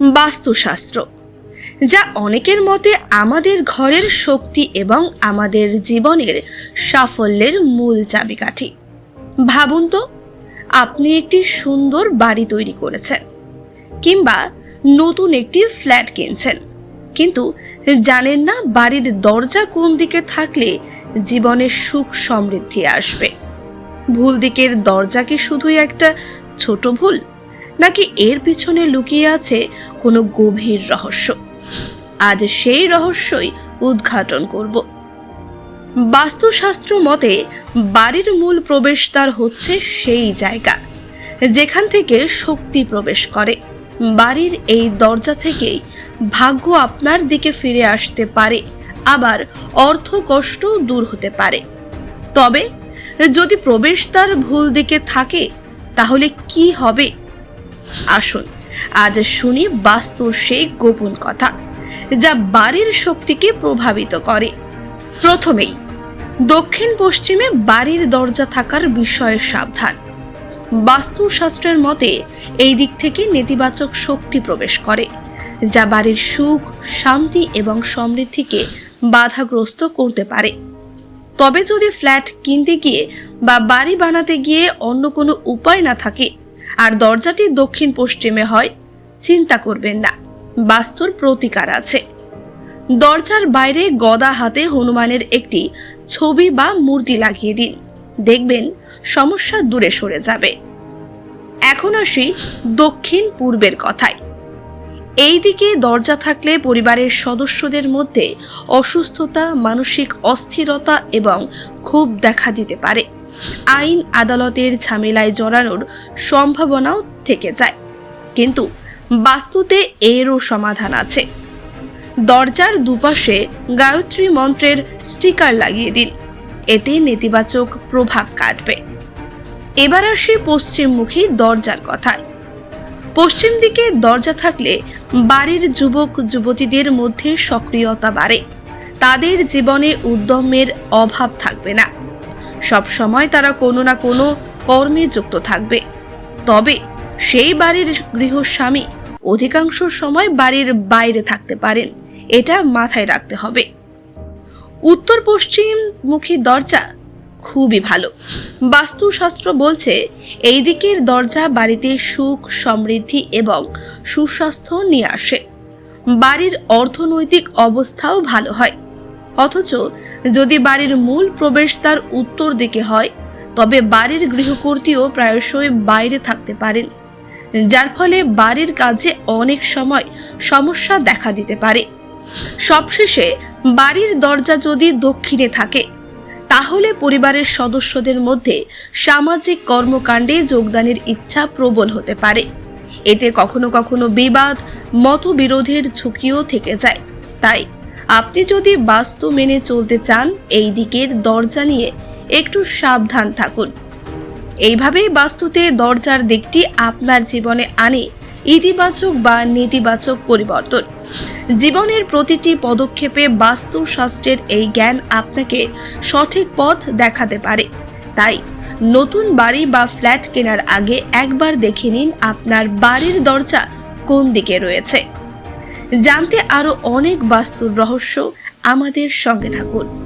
বাস্তুশাস্ত্র, যা অনেকের মতে আমাদের ঘরের শক্তি এবং আমাদের জীবনের সাফল্যের মূল চাবিকাঠি। ভাবুন তো, আপনি একটি সুন্দর বাড়ি তৈরি করেছেন, কিংবা নতুন একটি ফ্ল্যাট কিনছেন, কিন্তু জানেন না বাড়ির দরজা কোন দিকে থাকলে জীবনের সুখ সমৃদ্ধি আসবে। ভুল দিকের দরজা কি শুধুই একটা ছোট ভুল? নাকি এর পিছনে লুকিয়ে আছে কোনো গভীর রহস্য? আজ সেই রহস্যই উদ্ঘাটন করব। বাস্তুশাস্ত্র মতে, বাড়ির মূল প্রবেশদ্বার হচ্ছে সেই জায়গা, যেখান থেকে শক্তি প্রবেশ করে। বাড়ির এই দরজা থেকেই ভাগ্য আপনার দিকে ফিরে আসতে পারে, আবার অর্থ কষ্ট দূর হতে পারে। তবে, যদি প্রবেশদ্বার ভুল দিকে থাকে, তাহলে কি হবে? আসুন, আজ শুনি বাস্তুর সেই গোপন কথা, যা বাড়ির শক্তিকে প্রভাবিত করে। প্রথমেই, দক্ষিণ পশ্চিমে বাড়ির দরজা থাকার বিষয়ে সাবধান। বাস্তুশাস্ত্রের মতে, এই দিক থেকে নেতিবাচক শক্তি প্রবেশ করে, যা বাড়ির সুখ, শান্তি এবং সমৃদ্ধিকে বাধাগ্রস্ত করতে পারে। তবে যদি ফ্ল্যাট কিনতে গিয়ে বা বাড়ি বানাতে গিয়ে অন্য কোনো উপায় না থাকে আর দরজাটি দক্ষিণ পশ্চিমে হয়, চিন্তা করবেন না, বাস্তুর প্রতিকার আছে। দরজার বাইরে গদা হাতে হনুমানের একটি ছবি বা মূর্তি লাগিয়ে দিন, দেখবেন সমস্যা দূরে সরে যাবে। এখন আসি দক্ষিণ পূর্বের কথায়। এই দিকে দরজা থাকলে পরিবারের সদস্যদের মধ্যে অসুস্থতা, মানসিক অস্থিরতা এবং ক্ষোভ দেখা দিতে পারে। আইন আদালতের ঝামেলায় জড়ানোর সম্ভাবনাও থেকে যায়। কিন্তু বাস্তুতে এরও সমাধান আছে। দরজার দুপাশে গায়ত্রী মন্ত্রের স্টিকার লাগিয়ে দিন। এতে নেতিবাচক প্রভাব কাটবে। এবার আসি পশ্চিমমুখী দরজার কথায়। পশ্চিম দিকে দরজা থাকলে বাড়ির যুবক, যুবতীদের মধ্যে সক্রিয়তা বাড়ে। তাদের জীবনে উদ্যমের অভাব থাকবে না। সব সময় তারা কোনো না কোনো কর্মে যুক্ত থাকবে। তবে সেই বাড়ির গৃহস্বামী অধিকাংশ সময় বাড়ির বাইরে থাকতে পারেন, এটা মাথায় রাখতে হবে। উত্তর পশ্চিম মুখী দরজা খুবই ভালো। বাস্তুশাস্ত্র বলছে, এই দিকের দরজা বাড়িতে সুখ, সমৃদ্ধি এবং সুস্বাস্থ্য নিয়ে আসে। বাড়ির অর্থনৈতিক অবস্থাও ভালো হয়। অথচ যদি বাড়ির মূল প্রবেশদ্বার উত্তর দিকে হয়, তবে বাড়ির গৃহকর্তীও প্রায়শই বাইরে থাকতে পারেন, যার ফলে বাড়ির কাজে অনেক সময় সমস্যা দেখা দিতে পারে। সবশেষে, বাড়ির দরজা যদি দক্ষিণে থাকে, তাহলে পরিবারের সদস্যদের মধ্যে সামাজিক কর্মকাণ্ডে যোগদানের ইচ্ছা প্রবল হতে পারে। এতে কখনো কখনো বিবাদ, মতবিরোধের ঝুঁকিও থেকে যায়। তাই আপনি যদি বাস্তু মেনে চলতে চান, এই দিকের দরজা নিয়ে একটু সাবধান থাকুন। এইভাবেই বাস্তুতে দরজার দিকটি আপনার জীবনে আনে ইতিবাচক বা নেতিবাচক পরিবর্তন। জীবনের প্রতিটি পদক্ষেপে বাস্তুশাস্ত্রের এই জ্ঞান আপনাকে সঠিক পথ দেখাতে পারে। তাই নতুন বাড়ি বা ফ্ল্যাট কেনার আগে একবার দেখে নিন আপনার বাড়ির দরজা কোন দিকে রয়েছে। জানতে আরও অনেক বাস্তুর রহস্য আমাদের সঙ্গে থাকুন।